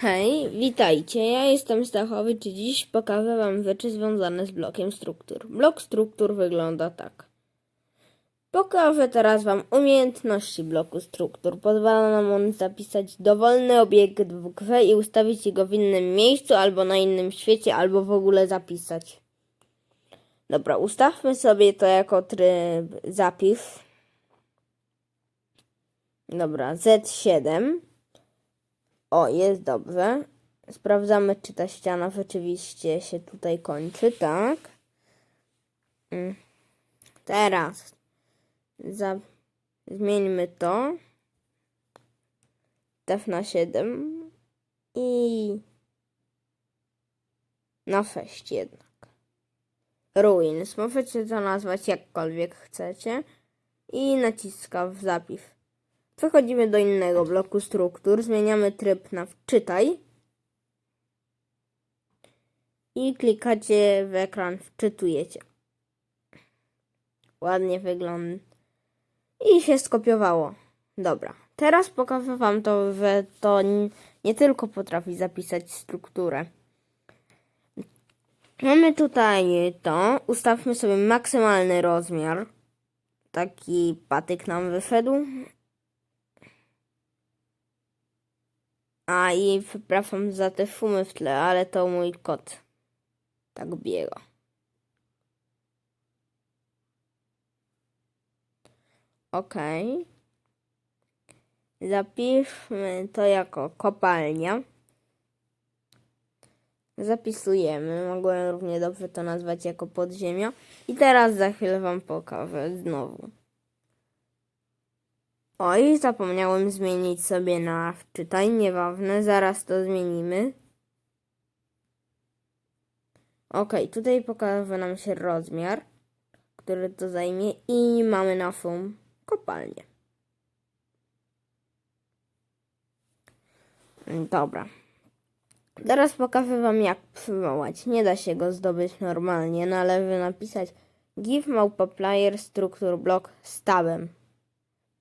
Hej, witajcie. Ja jestem Stachowicz i dziś pokażę Wam rzeczy związane z blokiem struktur. Blok struktur wygląda tak. Pokażę teraz Wam umiejętności bloku struktur. Pozwala nam on zapisać dowolny obiekt w grze i ustawić go w innym miejscu, albo na innym świecie, albo w ogóle zapisać. Dobra, ustawmy sobie to jako tryb zapis. Dobra, Z7. O, jest dobrze. Sprawdzamy, czy ta ściana rzeczywiście się tutaj kończy, tak? Mm. Teraz za... zmieńmy to. Tef na 7 i na 6 jednak. Ruins. Możecie to nazwać jakkolwiek chcecie. I naciskam w zapis. Przechodzimy do innego bloku struktur, zmieniamy tryb na wczytaj i klikacie w ekran wczytujecie. Ładnie wygląda i się skopiowało. Dobra, teraz pokażę Wam to, że to nie tylko potrafi zapisać strukturę. Mamy tutaj to, ustawmy sobie maksymalny rozmiar. Taki patyk nam wyszedł. A i przepraszam za te szumy w tle, ale to mój kot tak biega. Okej. Zapiszmy to jako kopalnia. Zapisujemy. Mogłem równie dobrze to nazwać jako podziemia. I teraz za chwilę Wam pokażę znowu. Oj, zapomniałem zmienić sobie na wczytaj, nieważne, zaraz to zmienimy. Ok, tutaj pokaże nam się rozmiar, który to zajmie i mamy naszą kopalnię. Dobra. Teraz pokażę Wam jak przywołać. Nie da się go zdobyć normalnie, należy napisać give małpa player struktur block z tabem.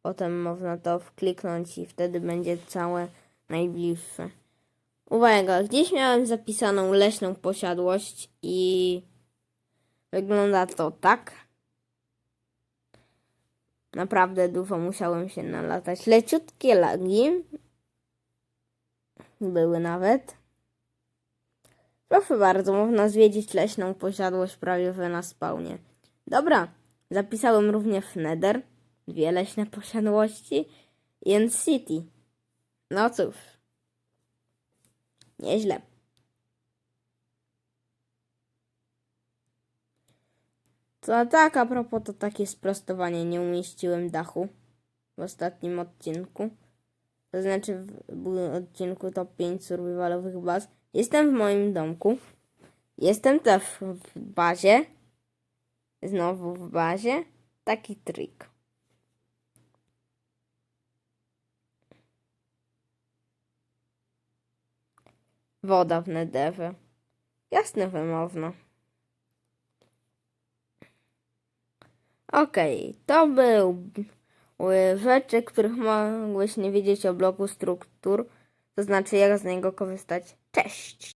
Potem można to wkliknąć i wtedy będzie całe najbliższe. Uwaga, gdzieś miałem zapisaną leśną posiadłość i wygląda to tak. Naprawdę dużo musiałem się nalatać. Leciutkie lagi były nawet. Proszę bardzo, można zwiedzić leśną posiadłość prawie na spawnie. Dobra, zapisałem również Nether dwie leśne posiadłości i End City. No cóż, nieźle. To tak, a propos, to takie sprostowanie, nie umieściłem dachu w ostatnim odcinku. To znaczy w odcinku top 5 survivalowych baz. Jestem w moim domku. Jestem też w bazie. Znowu w bazie. Taki trik. Woda w nederze. Jasne, że można. Okej, to był były rzeczy, których mogłeś nie wiedzieć o bloku struktur, to znaczy jak z niego korzystać. Cześć!